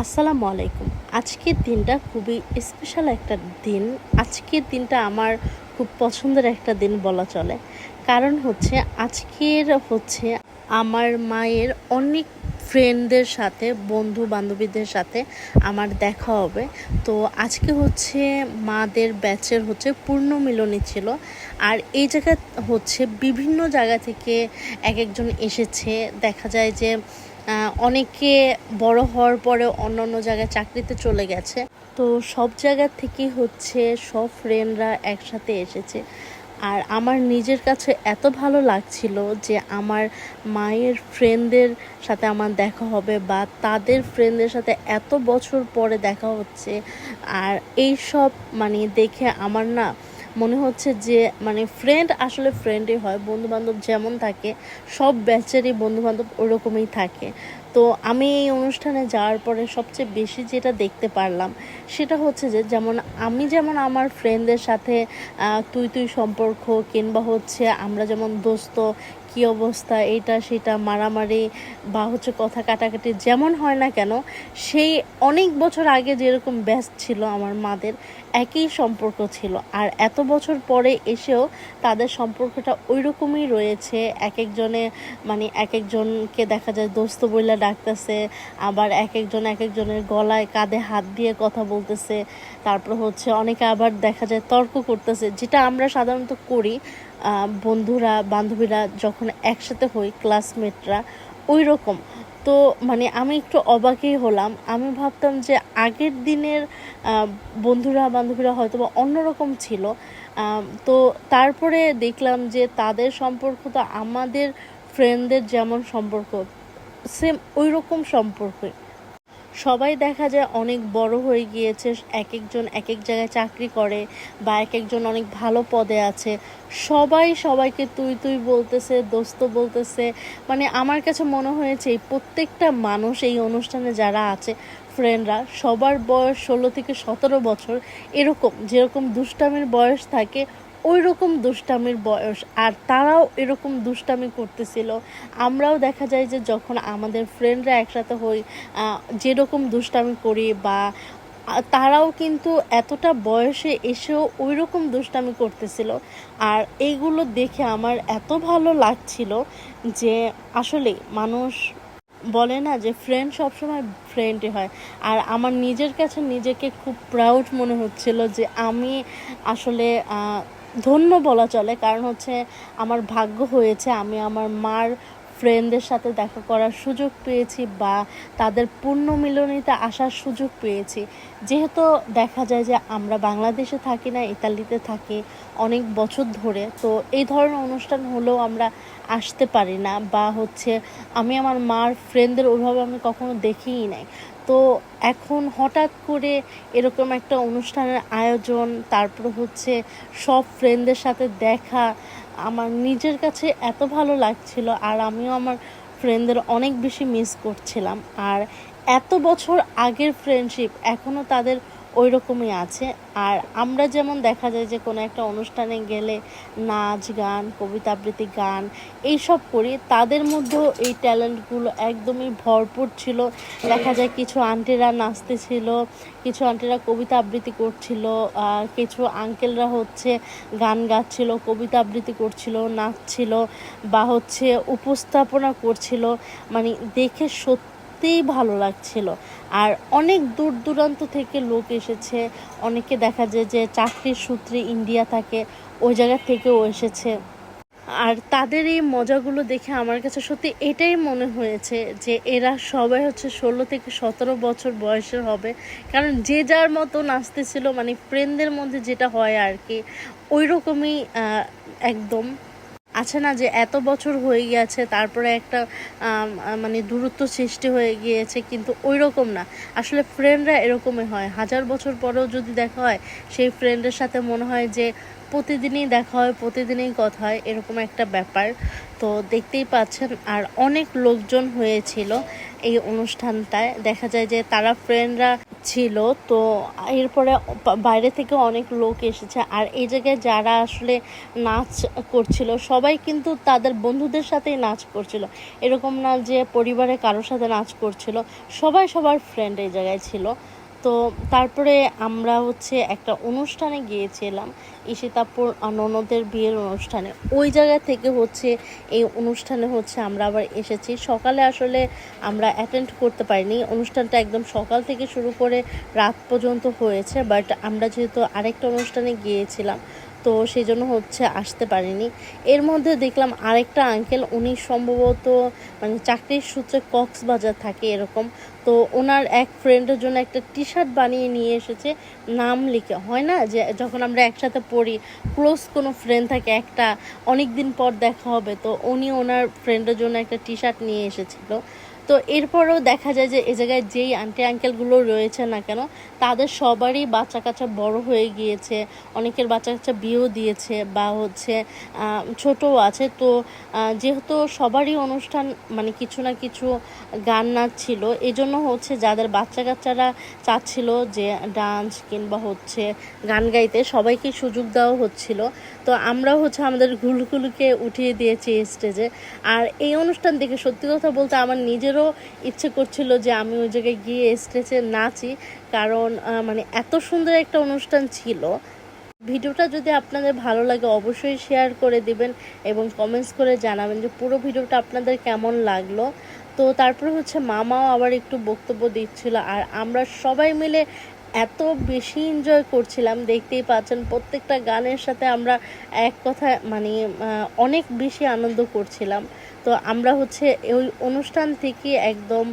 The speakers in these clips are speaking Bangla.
আসসালামু আলাইকুম। আজকের দিনটা খুবই স্পেশাল একটা দিন। আজকের দিনটা আমার খুব পছন্দের একটা দিন বলা চলে। কারণ হচ্ছে আজকের হচ্ছে আমার মায়ের অনেক ফ্রেন্ডদের সাথে বন্ধু বান্ধবীদের সাথে আমার দেখা হবে। তো আজকে হচ্ছে মাদের ব্যাচের হচ্ছে পূর্ণ মিলনী ছিল। আর এই জায়গা হচ্ছে বিভিন্ন জায়গা থেকে এক একজন এসেছে। দেখা যায় যে অনেকে বড় হওয়ার পরে অন্য অন্য জায়গায় চাকরিতে চলে গেছে। তো সব জায়গা থেকে হচ্ছে সব ফ্রেন্ডরা একসাথে এসেছে। আর আমার নিজের কাছে এত ভালো লাগছিল যে আমার মায়ের ফ্রেন্ডদের সাথে আমার দেখা হবে বা তাদের ফ্রেন্ডদের সাথে এত বছর পরে দেখা হচ্ছে। আর এই সব মানে দেখে আমার না মনে হচ্ছে যে মানে ফ্রেন্ড আসলে ফ্রেন্ডই হয় বন্ধু বান্ধব যেমন থাকে, সব ব্যাচেরই বন্ধু বান্ধব ওরকমই থাকে। তো আমি এই অনুষ্ঠানে যাওয়ার পরে সবচেয়ে বেশি যেটা দেখতে পারলাম, সেটা হচ্ছে যে, যেমন আমি যেমন আমার ফ্রেন্ডদের সাথে তুই তুই সম্পর্ক, কিংবা হচ্ছে আমরা যেমন দোস্ত, কি অবস্থা, এটা সেটা, মারামারি, বা হচ্ছে কথা কাটাকাটি যেমন হয় না কেন, সেই অনেক বছর আগে যেরকম ব্যাস ছিল আমার মাদের একই সম্পর্ক ছিল। আর এত বছর পরে এসেও তাদের সম্পর্কটা ওই রকমই রয়েছে। এক একজনে মানে এক একজনকে দেখা যায় দোস্ত বইলা ডাকতেছে, আবার এক একজন এক একজনের গলায় কাঁধে হাত দিয়ে কথা বলতেছে। তারপর হচ্ছে অনেকে আবার দেখা যায় তর্ক করতেছে, যেটা আমরা সাধারণত করি। বন্ধুরা, বান্ধবীরা যখন একসাথে হই ক্লাসমেটরা ওই রকম তো মানে আমি একটু অবাকই হলাম। আমি ভাবতাম যে আগের দিনের বন্ধুরা, বান্ধবীরা হয়তো বা অন্যরকম ছিল। তো তারপরে দেখলাম যে তাদের সম্পর্ক তো আমাদের ফ্রেন্ডদের যেমন সম্পর্ক সেম ওই রকম সম্পর্কই। সবাই দেখা যায় অনেক বড় হয়ে গিয়েছে এক একজন এক এক জায়গায় চাকরি করে বা এক একজন অনেক ভালো পদে আছে। সবাই সবাইকে তুই তুই বলতেছে, দোস্ত বলতেছে। মানে আমার কাছে মনে হয়েছে এই প্রত্যেকটা মানুষ এই অনুষ্ঠানে যারা আছে ফ্রেন্ডরা সবার বয়স ষোলো থেকে সতেরো বছর, এরকম, যেরকম দুষ্টামের বয়স থাকে ওই রকম দুষ্টামির বয়স, আর তারাও এরকম দুষ্টামি করতেছিল। আমরাও দেখা যায় যে যখন আমাদের ফ্রেন্ডরা একসাথে হই যেরকম দুষ্টামি করি বা তারাও কিন্তু এতটা বয়সে এসেও ওই রকম দুষ্টামি করতেছিল। আর এইগুলো দেখে আমার এত ভালো লাগছিল যে, আসলে মানুষ বলে না যে ফ্রেন্ড সবসময় ফ্রেন্ডই হয়। আর আমার নিজের কাছে নিজেকে খুব প্রাউড মনে হচ্ছিল যে আমি আসলে ধন্য বলা চলে, কারণ হচ্ছে আমার ভাগ্য হয়েছে, আমি আমার মার ফ্রেন্ডদের সাথে দেখা করার সুযোগ পেয়েছি বা তাদের পূর্ণ মিলনীতে আসার সুযোগ পেয়েছি। যেহেতু দেখা যায় যে আমরা বাংলাদেশে থাকি না, ইতালিতে থাকি অনেক বছর ধরে, তো এই ধরনের অনুষ্ঠান হলেও আমরা আসতে পারি না বা হচ্ছে আমি আমার মার ফ্রেন্ডদের ওইভাবে আমি কখনো দেখিই নাই। তো এখন হঠাৎ করে এরকম একটা অনুষ্ঠানের আয়োজন, তারপর হচ্ছে সব ফ্রেন্ডদের সাথে দেখা, আমার নিজের কাছে এত ভালো লাগছিল আর আমিও আমার ফ্রেন্ডদের অনেক বেশি মিস করছিলাম। আর এত বছর আগের ফ্রেন্ডশিপ এখনও তাদের ওই রকমই আছে। আর আমরা যেমন দেখা যায় যে কোনো একটা অনুষ্ঠানে গেলে নাচ গান কবিতা আবৃত্তি গান এইসব করি, তাদের মধ্যেও এই ট্যালেন্টগুলো একদমই ভরপুর ছিল। দেখা যায় কিছু আন্টিরা নাচতেছিল, কিছু আন্টিরা কবিতা আবৃত্তি করছিল কিছু আঙ্কেলরা হচ্ছে গান গাচ্ছিল কবিতা আবৃত্তি করছিল, নাচছিল বা হচ্ছে উপস্থাপনা করছিল। মানে দেখে সত্যিই ভালো লাগছিল। আর অনেক দূর দূরান্ত থেকে লোক এসেছে। অনেকে দেখা যায় যে চাকরির সূত্রে ইন্ডিয়া থাকে, ওই জায়গা থেকেও এসেছে। আর তাদের এই মজাগুলো দেখে আমার কাছে সত্যি এটাই মনে হয়েছে যে এরা সবাই হচ্ছে ষোলো থেকে সতেরো বছর বয়সের হবে। কারণ যে যার মতো নাচতেছিল মানে ফ্রেন্ডদের মধ্যে যেটা হয় আর কি ওই রকমই একদম। আছে না যে এত বছর হয়ে গিয়েছে, তারপরে একটা মানে দূরত্ব সৃষ্টি হয়ে গিয়েছে, কিন্তু ওই রকম না। আসলে ফ্রেন্ডরা এরকমই হয়। হাজার বছর পরেও যদি দেখা হয়, সেই ফ্রেন্ডের সাথে মনে হয় যে প্রতিদিনই দেখা হয়, প্রতিদিনই কথা হয়, এরকম একটা ব্যাপার। তো দেখতেই পাচ্ছেন, আর অনেক লোকজন হয়েছিল এই অনুষ্ঠানটায়। দেখা যায় যে তারা ফ্রেন্ডরা ছিল, তো এরপরে বাইরে থেকে অনেক লোক এসেছে। আর এই জায়গায় যারা আসলে নাচ করছিল, সবাই কিন্তু তাদের বন্ধুদের সাথেই নাচ করছিল। এরকম না যে পরিবারে কারোর সাথে নাচ করছিল, সবাই সবার ফ্রেন্ড এই জায়গায় ছিল। তো তারপরে আমরা হচ্ছে একটা অনুষ্ঠানে গিয়েছিলাম ইশিতাপুর ননদের বিয়ের অনুষ্ঠানে। ওই জায়গা থেকে হচ্ছে এই অনুষ্ঠানে হচ্ছে আমরা আবার এসেছি। সকালে আসলে আমরা অ্যাটেন্ড করতে পারিনি। অনুষ্ঠানটা একদম সকাল থেকে শুরু করে রাত পর্যন্ত হয়েছে বাট আমরা যেহেতু আরেকটা অনুষ্ঠানে গিয়েছিলাম তো সেই জন্য হচ্ছে আসতে পারিনি। এর মধ্যে দেখলাম আরেকটা আঙ্কেল উনি সম্ভবত মানে চাকরির সূত্রে কক্সবাজার থাকে এরকম। তো ওনার এক ফ্রেন্ডের জন্য একটা টি শার্ট বানিয়ে নিয়ে এসেছে, নাম লিখে। হয় না যে যখন আমরা একসাথে পড়ি ক্লোজ কোনো ফ্রেন্ড থাকে, একটা অনেক দিন পর দেখা হবে, তো উনি ওনার ফ্রেন্ডের জন্য একটা টি শার্ট নিয়ে এসেছিল। তো এরপরেও দেখা যায় যে এ জায়গায় যেই আন্টি আঙ্কেলগুলো রয়েছে না কেন, তাদের সবারই বাচ্চা কাচ্চা বড় হয়ে গিয়েছে। অনেকের বাচ্চা কাচ্চা বিয়েও দিয়েছে বা হচ্ছে ছোটও আছে। তো যেহেতু সবারই অনুষ্ঠান মানে কিছু না কিছু গান নাচ ছিল এই জন্য হচ্ছে যাদের বাচ্চা কাচ্চারা চাচ্ছিল যে ডান্স কিংবা হচ্ছে গান গাইতে, সবাইকে সুযোগ দেওয়া হচ্ছিল। তো আমরাও হচ্ছে আমাদের ঘুলগুলোকে উঠিয়ে দিয়েছি স্টেজে আর এই অনুষ্ঠান দেখে সত্যি কথা বলতে আমার নিজেরও ইচ্ছে করছিল যে আমি ওই জায়গায় গিয়ে স্টেজে নাচি, কারণ মানে এত সুন্দর একটা অনুষ্ঠান ছিল। ভিডিওটা যদি আপনাদের ভালো লাগে অবশ্যই শেয়ার করে দিবেন এবং কমেন্টস করে জানাবেন যে পুরো ভিডিওটা আপনাদের কেমন লাগল। তো তারপরে হচ্ছে মামাও আবার একটু বক্তব্য দিচ্ছিল, আর আমরা সবাই মিলে এত বেশি এনজয় করছিলাম, দেখতেই পাচ্ছেন প্রত্যেকটা গানের সাথে আমরা এক কথা মানে অনেক বেশি আনন্দ করছিলাম। তো আমরা হচ্ছে ওই অনুষ্ঠান থেকে একদম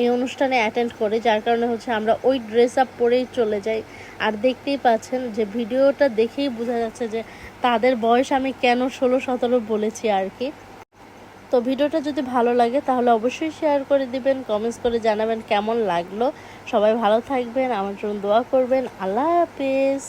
এই অনুষ্ঠানে অ্যাটেন্ড করি, যার কারণে হচ্ছে আমরা ওই ড্রেস আপ পরেই চলে যাই। আর দেখতেই পাচ্ছেন যে ভিডিওটা দেখেই বোঝা যাচ্ছে যে তাদের বয়স আমি কেন ষোলো সতেরো বলেছি আর কি। তো ভিডিওটা যদি ভালো লাগে, তাহলে অবশ্যই শেয়ার করে দিবেন কমেন্টস করে জানাবেন কেমন লাগল। সবাই ভালো থাকবেন, আমার জন্য দোয়া করবেন। আল্লাহ হাফেজ।